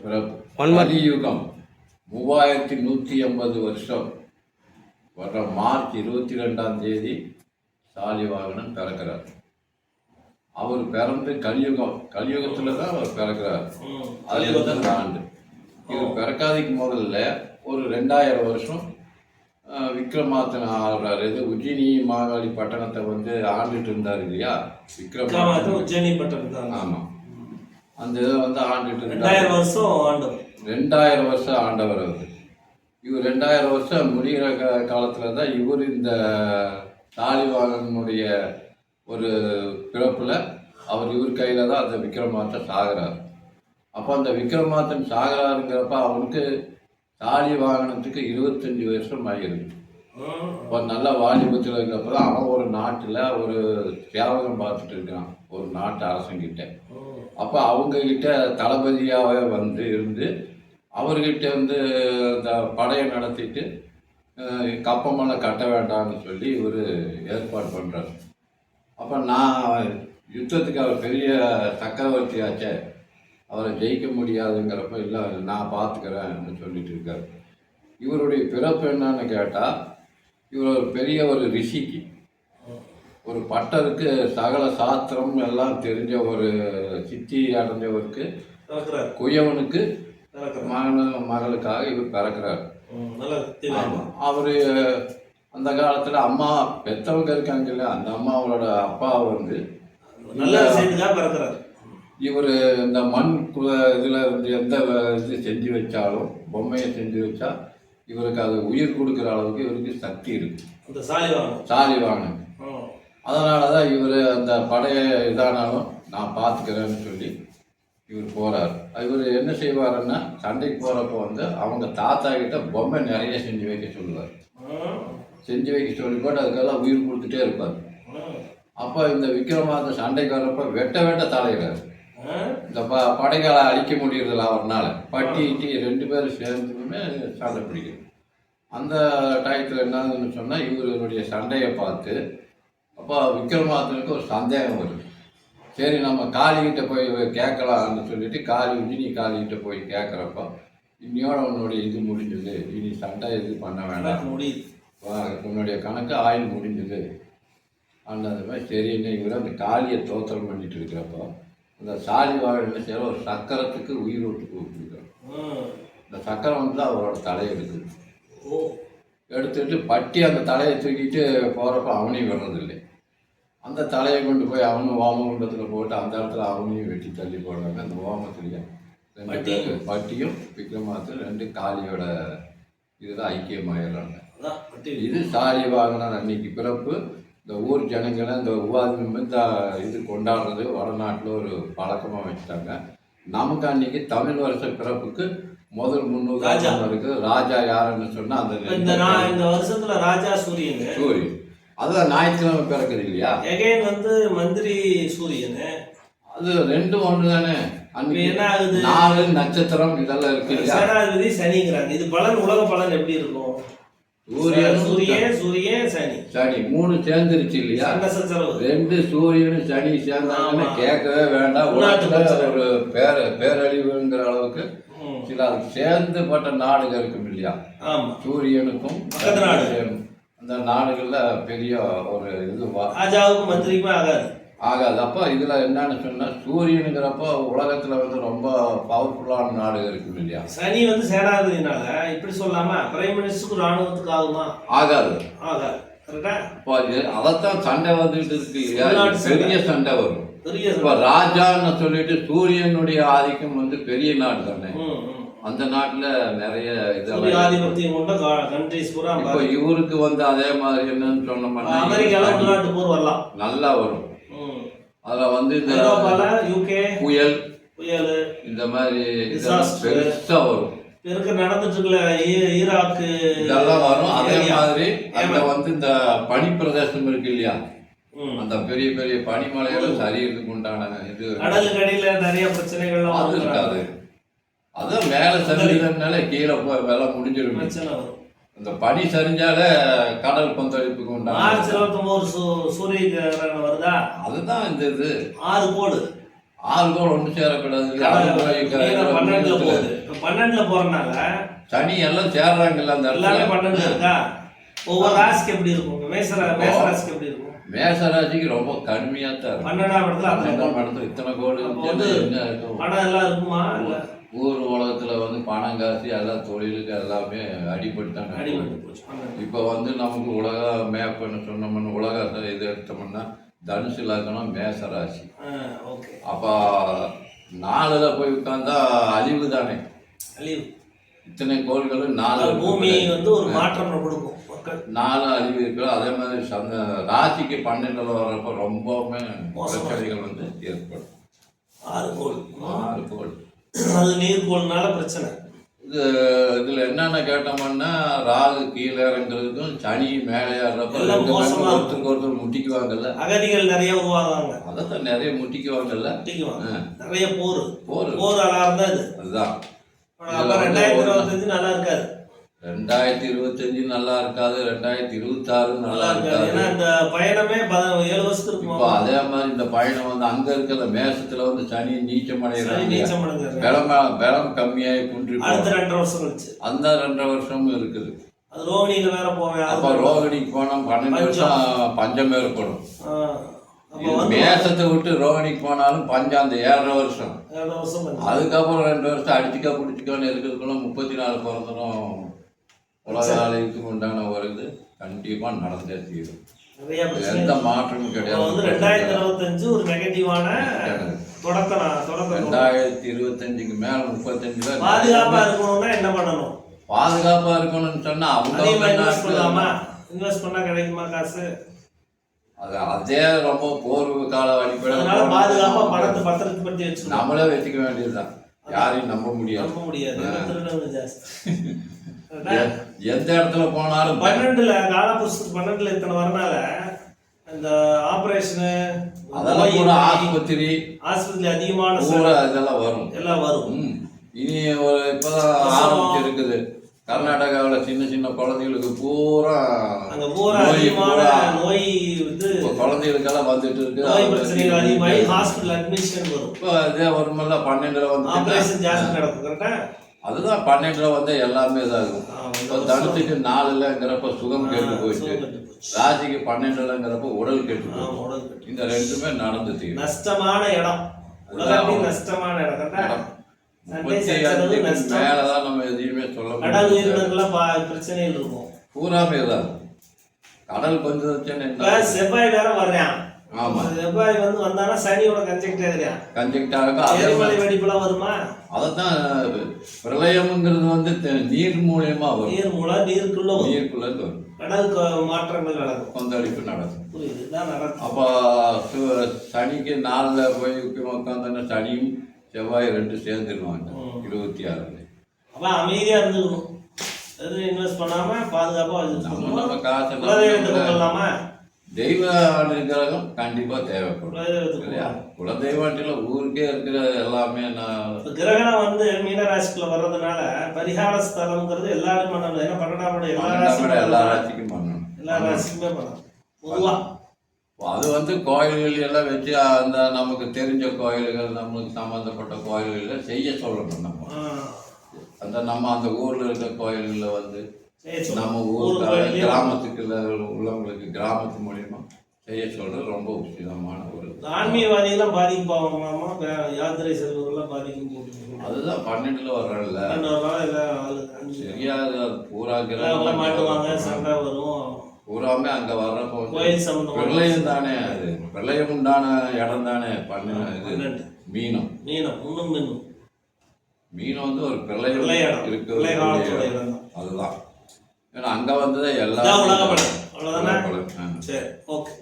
பிறப்பு. கலியுகம் மூவாயிரத்தி நூற்றி எண்பது வருஷம் வர்ற மார்ச் இருபத்தி ரெண்டாம் தேதி சாலிவாகனன் பிறக்கிறார் அவர் பிறந்து கலியுகம் கலியுகத்தில் தான் அவர் பிறக்கிறார் ம். அது வந்து அந்த ஆண்டு இவர் பிறக்காததுக்கு முதல்ல ஒரு ரெண்டாயிரம் வருஷம் அஹ், விக்ரமாதன் ஆள்றாரு இது உஜினி மாகாளி பட்டணத்தை வந்து ஆண்டுட்டு இருந்தார் இல்லையா விக்ரமாதித்ய விக்ரமாதன் உஜ்ஜயினி பட்டம் தான் ஆமாம் அந்த இதை வந்து ஆண்டுட்டு ரெண்டாயிரம் வருஷம் ஆண்டவர். ரெண்டாயிரம் வருஷம் ஆண்டவர் அவர். இவர் ரெண்டாயிரம் வருஷம் முடிகிற கா காலத்தில் தான் இவர் இந்த தாலிவாகனுடைய ஒரு பிறப்பில் அவர் இவர் கையில் தான் அந்த விக்ரமாதன் சாகிறார். அப்போ அந்த விக்ரமாதன் சாகிறாருங்கிறப்ப அவனுக்கு தாலி வாகனத்துக்கு இருபத்தஞ்சி வருஷம் ஆகிருக்கு. இப்போ நல்ல வாலிபத்தில் இருக்கிறப்ப தான் அவன் ஒரு நாட்டில் ஒரு சேவகம் பார்த்துட்டு இருக்கான். ஒரு நாட்டு அரசங்கிட்ட. அப்போ அவங்கக்கிட்ட தளபதியாகவே வந்து இருந்து அவர்கிட்ட வந்து இந்த படையை நடத்திட்டு கப்பமான கட்ட வேண்டாம்னு சொல்லி இவர் ஏற்பாடு பண்ணுறாரு அப்போ நான் யுத்தத்துக்கு அவர் பெரிய சக்கரவர்த்தி ஆச்சே அவரை ஜெயிக்க முடியாதுங்கிறப்ப இல்லை நான் பார்த்துக்கிறேன்னு சொல்லிட்டு இருக்காரு. இவருடைய பிறப்பு என்னன்னு கேட்டால் இவர் ஒரு பெரிய ஒரு ரிஷிக்கு. ஒரு பட்டருக்கு சகல சாஸ்திரம் எல்லாம் தெரிஞ்ச ஒரு சித்தி அடைஞ்சவருக்கு குயவனுக்கு மகன மகளுக்காக இவர் பிறக்கிறார். அவர் அந்த காலத்தில் அம்மா பெத்தவங்க இருக்காங்க இல்லையா? அந்த அம்மாவோட அப்பா வந்து நல்ல விஷயத்துக்காக பிறக்கிறார். இவர் இந்த மண் இதில் இருந்து எந்த இது செஞ்சு வச்சாலும் பொம்மையை செஞ்சு வச்சா இவருக்கு அது உயிர் கொடுக்குற அளவுக்கு இவருக்கு சக்தி இருக்கு. அந்த சாலிவானம் ம். அதனால தான் இவர் அந்த படையை இதானாலும் நான் பார்த்துக்கிறேன்னு சொல்லி இவர் போகிறார் இவர் என்ன செய்வாருன்னா சண்டைக்கு போகிறப்போ வந்து அவங்க தாத்தா கிட்ட பொம்மை நிறைய செஞ்சு வைக்க சொல்லுவார். செஞ்சு வைக்க சொல்லி போட்டு அதுக்கெல்லாம் உயிர் கொடுத்துட்டே இருப்பார். அப்போ இந்த விக்ரமாத சண்டைக்கு வரப்போ வெட்ட வெட்ட தலையிடாரு இந்த ப படைகளை அழிக்க முடியறதில்ல அவர்னால. பட்டி இட்டி ரெண்டு பேரும் சேர்ந்துமே சண்டை பிடிக்கும். அந்த டயத்தில் என்னதுன்னு சொன்னால் இவருடைய சண்டையை பார்த்து அப்போ விக்ரமாதனுக்கு ஒரு சந்தேகம் வருது. சரி நம்ம காளிகிட்ட போய் கேட்கலாம்னு சொல்லிட்டு காளி உஜினி காளிகிட்ட போய் கேட்குறப்போ இன்னையோட உன்னுடைய இது முடிஞ்சது. இனி சண்டை இது பண்ண வேண்டாம். உன்னுடைய கணக்கு ஆயுள் முடிஞ்சது. அந்த மாதிரி சரின்னு இவர் அந்த காளியை தோத்திரம் பண்ணிட்டு இருக்கிறப்போ அந்த சாலி வாழ் என்ன ஒரு சக்கரத்துக்கு உயிர் விட்டு கொடுக்குறார் ம். இந்த சக்கரம் வந்து அவரோட தலையை எடுக்குது ஓ. எடுத்துட்டு பட்டி அந்த தலையை தூக்கிட்டு போகிறப்ப அவனையும் விடுறதில்லை. அந்த தலையை கொண்டு போய் அவனும் ஓமகுண்டத்தில் போட்டு அந்த இடத்துல அவனையும் வெட்டி தள்ளி போடுறாங்க. அந்த ஓமத்துலையும் ரெண்டு பட்டியும் விக்ரமாத்தும் ரெண்டு காளியோட இதுதான் ஐக்கியமாயிடுறாங்க இது சாரி வாகனம் அன்னைக்கு பிறப்பு. இந்த ஊர் ஜனங்களை இந்த உவாதி இந்த இது கொண்டாடுறது வடநாட்டில் ஒரு பழக்கமாக வச்சுட்டாங்க. நமக்கு அன்னைக்கு தமிழ் வருஷ பிறப்புக்கு முதல் ராஜா. முன்னுதாரணம் இருக்கு ராஜா யாருன்னு சொன்னா அந்த இந்த நான் இந்த வருஷத்துல ராஜா சூரியன். சூரி அதுதான் ஞாயிற்றுக்கிழமை பிறக்குது இல்லையா? எகைன் வந்து மந்திரி சூரியன். அது ரெண்டும் ஒன்று தானே என்ன ஆகுது? நாலு நட்சத்திரம் இதெல்லாம் இருக்கு சேனாதிபதி சனிங்கிறாங்க. இது பலன் உலக பலன் எப்படி இருக்கும்? சூரியன் சூரியன் சனி. சனி மூணு சேர்ந்துருச்சு இல்லையா? ரெண்டு சூரியனும் சனி சேர்ந்தாங்கன்னா. கேட்கவே வேண்டாம். உலகத்துல. ஒரு பேர பேரழிவுங்கிற அளவுக்கு. சில அது சேர்ந்துபட்ட நாடுகள் இருக்கும் இல்லையா? சூரியனுக்கும் அந்த நாடுகள்ல பெரிய ஒரு இது ராஜாவுக்கும் மந்திரிக்குமே ஆகாது. ஆகாது. அப்போ இதுல என்னன்னு சொன்னா சூரியனுங்கிறப்போ உலகத்துல வந்து ரொம்ப பவர்ஃபுல்லான நாடுகள் இருக்கும் இல்லையா? சனி வந்து சேனாதிபதினால இப்படி சொல்லாம பிரைம் மினிஸ்டருக்கு ராணுவத்துக்கு ஆகுமா? ஆகாது. ஆகாது. இப்போ அது அதைத்தான் சண்டை வந்துட்டு இருக்கு இல்லையா? பெரிய சண்டை வரும். பெரிய இப்போ ராஜான்னு சொல்லிட்டு சூரியனுடைய ஆதிக்கம் வந்து பெரிய நாடு தானே. அந்த நாட்டுல நிறைய இதெல்லாம் ஆதிபத்தியம் கொண்ட கண்ட்ரிஸ் பூரா இப்போ இவருக்கு வந்து அதே மாதிரி என்னன்னு சொன்னோம்னா அமெரிக்கால உள்நாட்டு போர் வரலாம் நல்லா வரும். அதுல வந்து இந்த யூகே புயல் புயல் இந்த மாதிரி இதெல்லாம் Disaster. பெருசா வரும் இருக்க நடந்துட்டு இருக்கல ஈராக்கு இதெல்லாம் வரும் அதே. மாதிரி ஏமன். வந்து இந்த பனி பிரதேசம் இருக்கு இல்லையா. அந்த பெரிய பெரிய பனிமலைகளும் சரியறதுக்கு உண்டான இது கடலுக்கு அடியில நிறைய பிரச்சனைகள்லாம் அது. இருக்காது அதான் மேல சரிஞ்சதுனால கீழே போய் வெள்ளம் முடிஞ்சிடும். இந்த பனி சரிஞ்சாலே கடல் கொந்தளிப்புக்கு உண்டான மார்ச் இருபத்தி ஒன்பது சூரிய கிரகணம் வருதா? அதுதான் இந்த இது. ஆறு கோடு. ஆறு கோள் ஒன்று சேரக்கூடாது. பன்னெண்டுல போகுது. இப்ப பன்னெண்டுல போறதுனால சனி எல்லாம் சேர்றாங்கல்ல அந்த எல்லாமே பன்னெண்டு இருக்கா? ஒவ்வொரு ராசிக்கு எப்படி இருக்கும்? மேச மேச ராசிக்கு எப்படி இருக்கும்? மேச ராசிக்கு ரொம்ப கடுமையா தான் பன்னெண்டாம் இடத்துல பன்னெண்டாம் இடத்துல இத்தனை கோடி வந்து? பணம் எல்லாம் இருக்குமா? இல்ல ஊர் உலகத்துல வந்து பணம் காசு எல்லாம் தொழிலுக்கு எல்லாமே அடிபட்டு தான் அடிபட்டு போச்சு. இப்போ வந்து நமக்கு உலக மேப்னு சொன்னோம்னா உலக இது எடுத்தோம்னா தனுசு லக்னம் மேச ராசி. அப்போ நாலுல போய் உட்கார்ந்தா அழிவு தானே? அழிவு. இத்தனை கோள்களும் நாலு பூமி. வந்து ஒரு மாற்றம் கொடுக்கும் நாலு அழிவு இருக்கு. அதே மாதிரி சந்த ராசிக்கு பன்னெண்டுல வர்றப்ப ரொம்பவுமே பிரச்சனைகள் வந்து ஏற்படும். ஆறு கோள். ஆறு கோள். அது நீர் கோள்னால பிரச்சனை. இது இதுல என்னென்ன கேட்டோம்னா ராகு கீழே இறங்குறதுக்கும் சனி மேலே ஏறப்ப. ஒருத்தருக்கு ஒருத்தர் முட்டிக்குவாங்கல்ல. அகதிகள் நிறைய உருவாகுவாங்க அதைத்தான் நிறைய முட்டிக்குவாங்கல்ல. ஒட்டிக்குவாங்க ஆ. நிறைய போர். போர். போர் அலாரம் தான் இது. அதுதான். ரெண்டாயிரத்தி இருபத்தஞ்சு நல்லா இருக்காது. ரெண்டாயிரத்தி இருபத்தஞ்சு நல்லா இருக்காது ரெண்டாயிரத்தி இருபத்தாறு நல்லா நல்லா இருக்காது. ஏன்னா இந்த பயணமே ஏழு வருஷத்துக்கு இப்போ அதே மாதிரி இந்த பயணம் வந்து அங்க இருக்கிற மேசத்துல வந்து சனி நீச்சம் அடைகிறாங்க. பலம் பலம் கம்மியாகி குன்றி அடுத்த. ரெண்டரை வருஷம் கழிச்சு. அந்த ரெண்டரை வருஷமும் இருக்குது. ரோகிணியில வேற போவேன். அப்ப ரோகிணிக்கு போனா பன்னெண்டு வருஷம் பஞ்சம் ஏற்படும். மேசத்தை விட்டு ரோகிணிக்கு போனாலும் பஞ்சம் அந்த ஏழரை வருஷம். அதுக்கப்புறம் ரெண்டு வருஷம் அடிச்சுக்கா பிடிச்சிக்கான்னு இருக்கிறதுக்குள்ள முப்பத்தி நாலு பிறந்தனும் உலக உண்டான ஒரு இது கண்டிப்பா நடந்தே தீரும். எந்த மாற்றமும் கிடையாது. ரெண்டாயிரத்தி இருபத்தஞ்சு ஒரு நெகட்டிவான தொடக்க ரெண்டாயிரத்தி இருபத்தஞ்சுக்கு மேல முப்பத்தஞ்சுல பாதுகாப்பா இருக்கணும்னா என்ன பண்ணணும்? பாதுகாப்பா இருக்கணும்னு சொன்னா அவங்க இன்வெஸ்ட் பண்ணலாமா? இன்வெஸ்ட் பண்ணா கிடைக்குமா காசு? அது அதே ரொம்ப போர்வு கால அடிப்படையில் பாதுகாப்பா பணத்தை பத்திரத்தை பத்தி வச்சுக்கணும். நம்மளே வச்சுக்க வேண்டியதுதான். யாரையும் நம்ப முடியாது. நம்ப முடியாது. எந்த இடத்துல போனாலும் பன்னெண்டுல காலபுருஷத்துக்கு பன்னெண்டுல இத்தனை வரனால இந்த ஆபரேஷனு அதெல்லாம் கூட ஆஸ்பத்திரி ஆஸ்பத்திரி அதிகமான இதெல்லாம் வரும். எல்லாம் வரும். இனி ஒரு இப்பதான் ஆரம்பிச்சு இருக்குது. கர்நாடகாவுல சின்ன சின்ன குழந்தைகளுக்கு பூரா அங்க பூரா அதிகமான நோய் இப்ப குழந்தைகளுக்கெல்லாம் வந்துட்டு இருக்கு. நோய் பிரச்சனைகள் அதிகமாகி ஹாஸ்பிட்டல் அட்மிஷன் வரும். இப்போ இதே வருமல்ல பன்னெண்டுல வந்து ஆபரேஷன் ஜாஸ்தி நடக்கும் கரெக்டா அதுதான் பன்னெண்டுல வந்து எல்லாமே இதாகும் இப்போ தடுத்துட்டு நாலுலங்கிறப்ப சுகம் கெட்டு போயிட்டு ராசிக்கு பன்னெண்டுலங்கிறப்ப உடல் கெட்டு போயிட்டு இந்த ரெண்டுமே நடந்து தீரும் நஷ்டமான இடம். நஷ்டமான இடம். முப்பத்தி அஞ்சுக்கு மேலதான் நம்ம எதையுமே சொல்ல பா- பிரச்சனைகள் இருக்கும். பூராமே தான் கடல் என்ன? செவ்வாய் வேற வர்றான். ஆமா. செவ்வாய் வந்து வந்தானா சனியோட கன்ஜெக்ட் ஆகுறான் கஞ்சிக்கிட்டாங்க அதே எரிமலை வெடிப்புலாம் வருமா? அதைத்தான் பிரளயம்ங்கிறது வந்து நீர் மூலியமா வரும். நீர் மூலம் நீருக்குள்ள நீருக்குள்ள வரும். கடல் மாற்றங்கள் நடக்கும். கொந்தளிப்பு நடக்கும். புரியுது. நடக்கும். அப்போ சனிக்கு நாளில் போய் உட்காந்தோன்னா சனியும் செவ்வாய் ரெண்டு சேர்ந்துருவாங்க. இருபத்தி ஆறுல அப்ப அமைதியா இருந்துக்கணும். எதுவும் இன்வெஸ்ட் பண்ணாம பாதுகாப்பா நம்ம நம்ம வச்சுக்கணும் காசை தெய்வ அனுகிரகம் கண்டிப்பா தேவைப்படும். இல்லையா? கொள்ளலாம். குலதெய்வத்தில் ஊருக்கே இருக்கிற எல்லாமே நான் கிரகணம் வந்து மீனராசிக்குள்ள வர்றதுனால பரிகார ஸ்தலம்ங்கிறது எல்லாரும் பண்ணணும் ஏன்னா பன்னெண்டாம் எல்லா ராசிக்கும் எல்லா பண்ணணும். எல்லா ராசிக்குமே பண்ணலாம் பொதுவா. அது வந்து கோயில்கள் எல்லாம் வச்சு அந்த நமக்கு தெரிஞ்ச கோயில்கள் நம்மளுக்கு சம்பந்தப்பட்ட கோயில்களில் செய்ய சொல்லணும் நம்ம. அந்த நம்ம அந்த ஊர்ல இருக்க கோயில்களில் வந்து. நம்ம ஊர் கிராமத்துக்குள்ள உள்ளவங்களுக்கு கிராமத்து மூலியமா செய்ய சொல்றது ரொம்ப உச்சிதமான ஒரு இந்த ஆன்மீகவாதிகள்லாம் பாதிப்பாங்களாமா யாத்திரை செல்வங்கள்லாம் பாதிக்கும் அதுதான் பன்னெண்டுல வர்றல சரியா பூரா கிரகம் மாட்டுவாங்க சண்டை வரும். பூராமே அங்க வர்றப்போ கோயில் சம்பந்தமா பிரளயம் தானே அது. பிரளயம் உண்டான இடம் தானே பன்னெண்டு மீனம். மீனம் இன்னும் மின்னும் மீனம் வந்து ஒரு பிரளயம் தான். அதுதான். ஏன்னா அங்கே வந்து தான் எல்லா உலக அவ்வளோதானே சரி ஓகே.